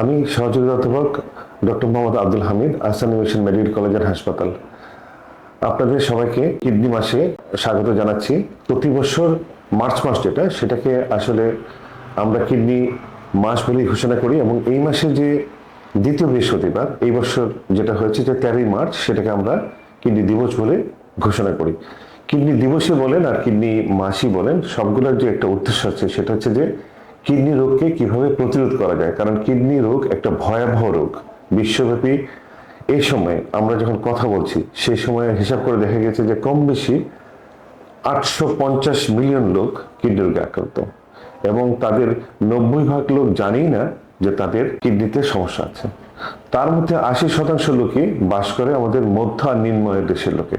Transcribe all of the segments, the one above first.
আমি সহযোগী অধ্যাপক doctor Mohammad Abdul Hamid Ahsan mission medical college হাসপাতাল। আপনাদের সবাইকে কিডনি মাসে স্বাগত জানাচ্ছি। প্রতি বছর মার্চ মাস যেটা, সেটাকে আসলে আমরা কিডনি মাস বলেই ঘোষণা করি এবং এই মাসের যে দ্বিতীয় বৃহস্পতিবার এই বছর যেটা হয়েছে যে তেরোই মার্চ, সেটাকে আমরা কিডনি দিবস বলে ঘোষণা করি। কিডনি দিবসই বলেন আর কিডনি মাসই বলেন, সবগুলোর যে একটা উদ্দেশ্য আছে সেটা হচ্ছে যে কিডনি রোগকে কীভাবে প্রতিরোধ করা যায়? কারণ কিডনি রোগ একটা ভয়াবহ রোগ। বিশ্বব্যাপী এই সময় আমরা যখন কথা বলছি সেই সময় হিসাব করে দেখা গেছে যে কম বেশি আটশো পঞ্চাশ মিলিয়ন লোক কিডনি রোগে আক্রান্ত। এবং তাদের নব্বই ভাগ লোক জানেই না যে তাদের কিডনিতে সমস্যা আছে। তার মধ্যে আশি শতাংশ লোকই বাস করে আমাদের মধ্য আর নিম্নয়ের দেশের লোকে।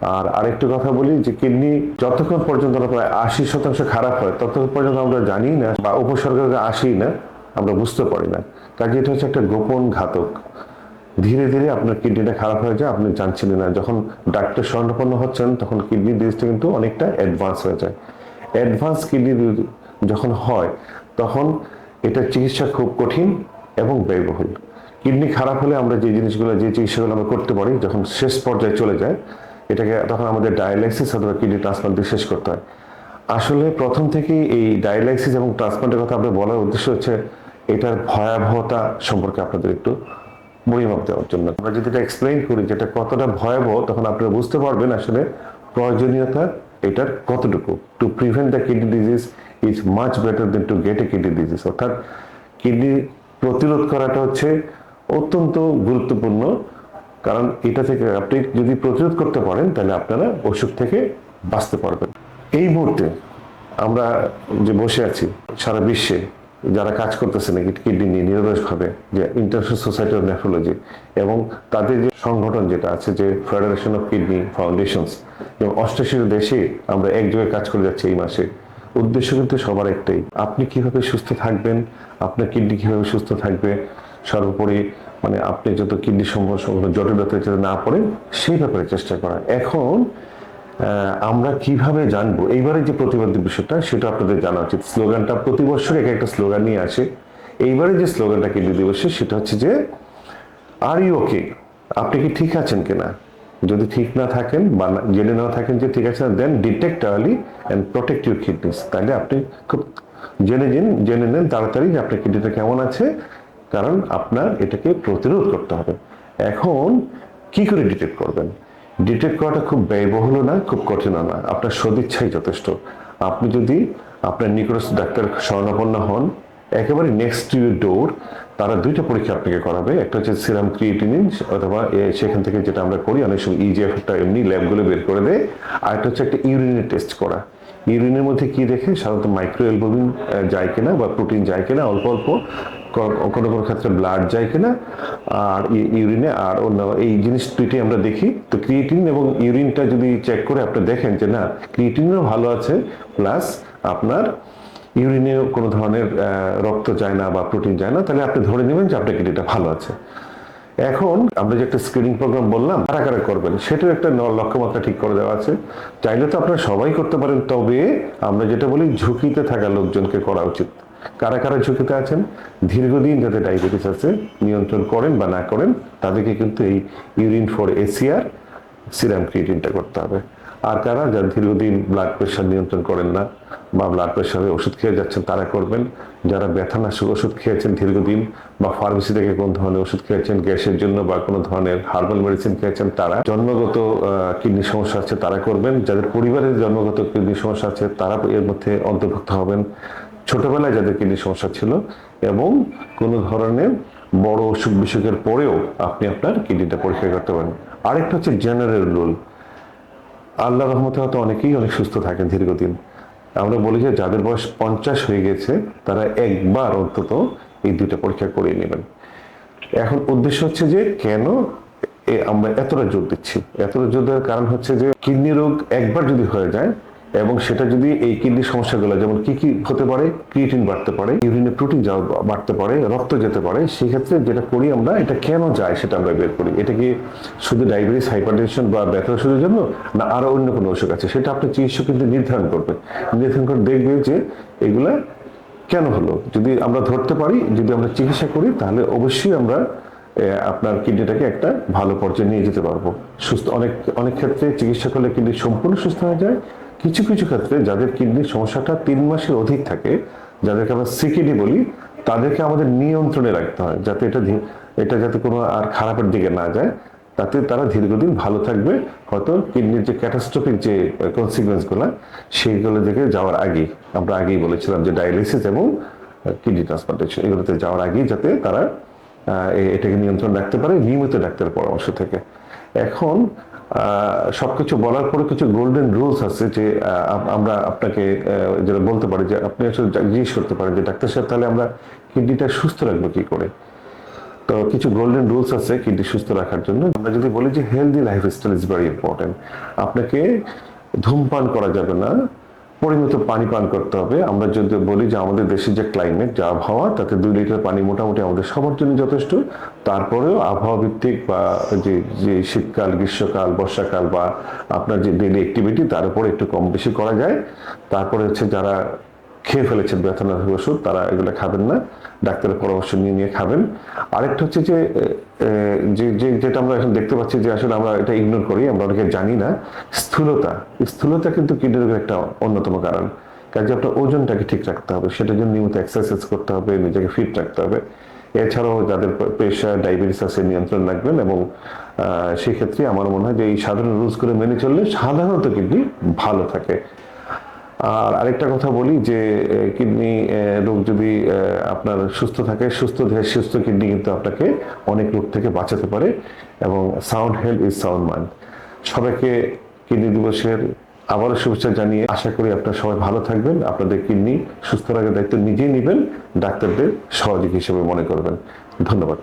আর আরেকটু কথা বলি যে কিডনি যতক্ষণ পর্যন্ত প্রায় আশি শতাংশ খারাপ হয়, ততক্ষণ পর্যন্ত আমরা জানি না বা উপসর্গকে আসি না, আমরা বুঝতে পারি না। কাজে এটা হচ্ছে একটা গোপন ঘাতক। ধীরে ধীরে আপনার কিডনিটা খারাপ হয়ে যায়, আপনি জানছিলেন না। যখন ডাক্তার স্বর্ণপন্ন হচ্ছেন, তখন কিডনি ডিজিজটা কিন্তু অনেকটা অ্যাডভান্স হয়ে যায়। অ্যাডভান্স কিডনি যখন হয়, তখন এটা চিকিৎসা খুব কঠিন এবং ব্যয়বহুল। কিডনি খারাপ হলে আমরা যে জিনিসগুলো, যে চিকিৎসাগুলো আমরা করতে পারি, যখন শেষ পর্যায়ে চলে যায় এটাকে তখন আমাদের ডায়ালাইসিস অথবা কিডনি ট্রান্সপ্লান্ট দিয়ে শেষ করতে হয়। আসলে প্রথম থেকেই এই ডায়ালাইসিস এবং ট্রান্সপ্লান্টের কথা আপনার বলার উদ্দেশ্য হচ্ছে, এটার ভয়াবহতা সম্পর্কে আপনাদের একটু পরিমাপ দেওয়ার জন্য। আমরা যদি এটা এক্সপ্লেইন করি যেটা কতটা ভয়াবহ, তখন আপনারা বুঝতে পারবেন আসলে প্রয়োজনীয়তা এটার কতটুকু। To prevent the kidney disease is much better than to get a kidney disease অর্থাৎ কিডনি প্রতিরোধ করাটা হচ্ছে অত্যন্ত গুরুত্বপূর্ণ কারণ এটা থেকে আপনি যদি প্রতিরোধ করতে পারেন, তাহলে আপনারা অসুখ থেকে বাঁচতে পারবেন। এই মুহূর্তে আমরা যে বসে আছি, সারা বিশ্বে যারা কাজ করতেছে নাকি কিডনি নিয়ে নিরলসভাবে যে ইন্টারন্যাশনাল সোসাইটি অফ নেফ্রোলজি এবং তাদের যে সংগঠন যেটা আছে, যে ফেডারেশন অফ কিডনি ফাউন্ডেশনস এবং অষ্টাশির দেশে আমরা এক জায়গায় কাজ করে যাচ্ছি এই মাসে। উদ্দেশ্য কিন্তু সবার একটাই, আপনি কীভাবে সুস্থ থাকবেন, আপনার কিডনি কীভাবে সুস্থ থাকবে, সর্বোপরি মানে আপনি যত কিডনি সমস্যা জটিলতা যাতে না পড়েন সেই ব্যাপারে চেষ্টা করা। এখন আমরা কীভাবে জানব? এইবারে যে প্রতিবাদী বিষয়টা, সেটা আপনাদের জানা উচিত। স্লোগানটা প্রতি বছর এক একটা স্লোগান নিয়ে আসে। এইবারে যে স্লোগানটা কিডনি দিবসে, সেটা হচ্ছে যে আর ইউ ওকে আপনি কি ঠিক আছেন কিনা? যদি ঠিক না থাকেন বা জেনে না থাকেন যে ঠিক আছে then detect early and protect your kidneys তাহলে আপনি খুব জেনে নিন, জেনে নেন তাড়াতাড়ি যে আপনার কিডনিটা কেমন আছে। কারণ আপনার এটাকে প্রতিরোধ করতে হবে। এখন কি করে ডিটেক্ট করবেন? ডিটেক্ট করাটা খুব ব্যয়বহুল না, খুব কঠিন না। আপনার সদিচ্ছাই যথেষ্ট। আপনি যদি আপনার নিকটস্থ ডাক্তার স্বর্ণাপন্ন হন, একেবারে নেক্সট টু ডোর তারা দুইটা পরীক্ষা আপনাকে করাবে। একটা হচ্ছে সিরাম ক্রিয়েটিনিন অথবা সেখান থেকে যেটা আমরা করি, অনেক সময় E ইজিএফটা এমনি ল্যাবগুলো বের করে দেয়। আর একটা হচ্ছে একটা ইউরিনের টেস্ট করা। ইউরিনের মধ্যে কি দেখে? সাধারণত মাইক্রো এলবোমিন যায় কিনা বা প্রোটিন যায় কিনা? অল্প অল্প। কোনো কোনো ক্ষেত্রে ব্লাড যায় কিনা, আর ইউরিনে আর অন্য এই জিনিস দুইটাই আমরা দেখি। তো ক্রিয়েটিন এবং ইউরিনটা যদি চেক করে আপনি দেখেন যে না ক্রিয়েটিনও ভালো আছে প্লাস আপনার ইউরিনেও কোনো ধরনের রক্ত যায় না বা প্রোটিন যায় না, তাহলে আপনি ধরে নেবেন যে আপনার কিডনিটা ভালো আছে। এখন আমরা যে একটা স্ক্রিনিং প্রোগ্রাম বললাম, কারা কারা করবেন সেটাও একটা লক্ষ্যমাত্রা ঠিক করে দেওয়া আছে। চাইলে তো আপনারা সবাই করতে পারেন, তবে আমরা যেটা বলি, ঝুঁকিতে থাকা লোকজনকে করা উচিত। কারা কারা ঝুঁকিতে আছেন? দীর্ঘদিন যাদের ডায়াবেটিস আছে, নিয়ন্ত্রণ করেন বা না করেন, তাদেরকে কিন্তু এই ইউরিন ফর এসিআর সিরাম ক্রিয়েটিনটা করতে হবে। আর কারা যারা দীর্ঘদিন ব্লাড প্রেশার নিয়ন্ত্রণ করেন না বা ব্লাড প্রেশারে ওষুধ খেয়ে যাচ্ছেন, তারা করবেন। যারা ব্যথানাশক ওষুধ খেয়েছেন দীর্ঘদিন বা ফার্মেসি থেকে কোন ধরনের ওষুধ খেয়েছেন, গ্যাসের জন্য বা কোনো ধরনের হার্বাল মেডিসিন খেয়েছেন, তারা জন্মগত কিডনি সমস্যা আছে, তারা করবেন। যাদের পরিবারের জন্মগত কিডনি সমস্যা আছে, তারা এর মধ্যে অন্তর্ভুক্ত হবেন। ছোটবেলায় যাদের কিডনি সমস্যা ছিল এবং কোনো ধরনের বড় অসুখ বিসুখের পরেও আপনি আপনার কিডনিটা পরীক্ষা করতে পারেন। আরেকটা হচ্ছে জেনারেল রুল আল্লাহ রহমতে হয়তো অনেকেই অনেক সুস্থ থাকেন দীর্ঘদিন। আমরা বলি যে যাদের বয়স পঞ্চাশ হয়ে গেছে, তারা একবার অন্তত এই দুইটা পরীক্ষা করিয়ে নেবেন। এখন উদ্দেশ্য হচ্ছে যে কেন আমরা এতটা জোর দিচ্ছি? এতটা জোর দেওয়ার কারণ হচ্ছে যে কিডনি রোগ একবার যদি হয়ে যায় এবং সেটা যদি এই কিডনি সমস্যাগুলো, যেমন কি কি হতে পারে? ক্রিয়েটিন বাড়তে পারে ইউরিনে প্রোটিন বাড়তে পারে, রক্ত যেতে পারে, সেক্ষেত্রে যেটা করি আমরা, এটা কেন যায় সেটা আমরা বের করি। এটা কি শুধু ডায়াবেটিস, হাইপারটেনশন বা ব্যথা ওষুধের জন্য, না আরও অন্য কোনো অসুখ আছে? সেটা আপনি চিকিৎসক কিন্তু নির্ধারণ করবে নির্ধারণ করে দেখবে যে এগুলা কেন হলো? যদি আমরা ধরতে পারি, যদি আমরা চিকিৎসা করি, তাহলে অবশ্যই আমরা আপনার কিডনিটাকে একটা ভালো পর্যায়ে নিয়ে যেতে পারব। সুস্থ, অনেক অনেক ক্ষেত্রে চিকিৎসা করলে কিডনি সম্পূর্ণ সুস্থ হয়ে যায় কিছু কিছু ক্ষেত্রে যাদের কিডনির সমস্যাটা তিন মাসের অধিক থাকে, যাদেরকে আমরা সিকিডি বলি, তাদেরকে আমাদের নিয়ন্ত্রণে রাখতে হয় যাতে এটা এটা যাতে কোনো আর খারাপের দিকে না যায়। তাতে তারা দীর্ঘদিন ভালো থাকবে। হয়তো কিডনির যে ক্যাটাস্ট্রফিক যে কনসিকুয়েন্সগুলো সেইগুলো দিকে যাওয়ার আগে আমরা আগেই বলেছিলাম যে ডায়ালিসিস এবং কিডনি ট্রান্সপ্লান্টেশন এগুলোতে যাওয়ার আগেই যাতে তারা এটাকে নিয়ন্ত্রণ রাখতে পারে, নিয়মিত ডাক্তারের পরামর্শ থেকে। এখন সবকিছু বলার পরে কিছু গোল্ডেন রুলস আছে যে আমরা আপনাকে যেটা বলতে পারি যে, আপনি আসলে জিজ্ঞেস করতে পারেন যে, ডাক্তার সাহেব, তাহলে আমরা কিডনিটা সুস্থ রাখব কি করে? তো কিছু গোল্ডেন রুলস আছে কিডনি সুস্থ রাখার জন্য। আমরা যদি বলি যে healthy lifestyle is very important আপনাকে ধূমপান করা যাবে না। পরিমিত পানি পান করতে হবে। আমরা যদি বলি যে আমাদের দেশের যে ক্লাইমেট যা আবহাওয়া, তাতে দুই লিটার পানি মোটামুটি আমাদের সবার জন্য যথেষ্ট। তারপরেও আবহাওয়া ভিত্তিক বা যে যে শীতকাল, গ্রীষ্মকাল, বর্ষাকাল বা আপনার যে ডেলি অ্যাক্টিভিটি তার উপর একটু কম বেশি করা যায়। তারপরে হচ্ছে যারা খেয়ে ফেলেছেন ব্যথানাশক ওষুধ, তারা এগুলো খাবেন না, ডাক্তারের পরামর্শ নিয়ে নিয়ে খাবেন। আরেকটা হচ্ছে যে যে যেটা আমরা এখন দেখতে পাচ্ছি যে আসলে আমরা এটা ইগনোর করি, আমরা অনেকে জানি না, স্থূলতা। স্থূলতা কিন্তু কিডনি রোগের একটা অন্যতম কারণ। কাজে আপনার ওজনটাকে ঠিক রাখতে হবে, সেটার জন্য নিয়মিত এক্সারসাইজ করতে হবে, নিজেকে ফিট রাখতে হবে। এছাড়াও যাদের প্রেশার ডায়াবেটিস আছে, নিয়ন্ত্রণ রাখবেন এবং সেই আমার মনে হয় যে এই সাধারণ রুলসগুলো মেনে চললে সাধারণত কিডনি ভালো থাকে। আর আরেকটা কথা বলি যে কিডনি রোগ যদি আপনার সুস্থ থাকে, সুস্থ দেহে সুস্থ কিডনি কিন্তু আপনাকে অনেক রোগ থেকে বাঁচাতে পারে এবং sound health is sound mind সবাইকে কিডনি দিবসের আবারও শুভেচ্ছা জানিয়ে আশা করি আপনারা সবাই ভালো থাকবেন, আপনাদের কিডনি সুস্থ রাখার দায়িত্ব নিজেই নেবেন, ডাক্তারদের সহযোগী হিসেবে মনে করবেন। ধন্যবাদ।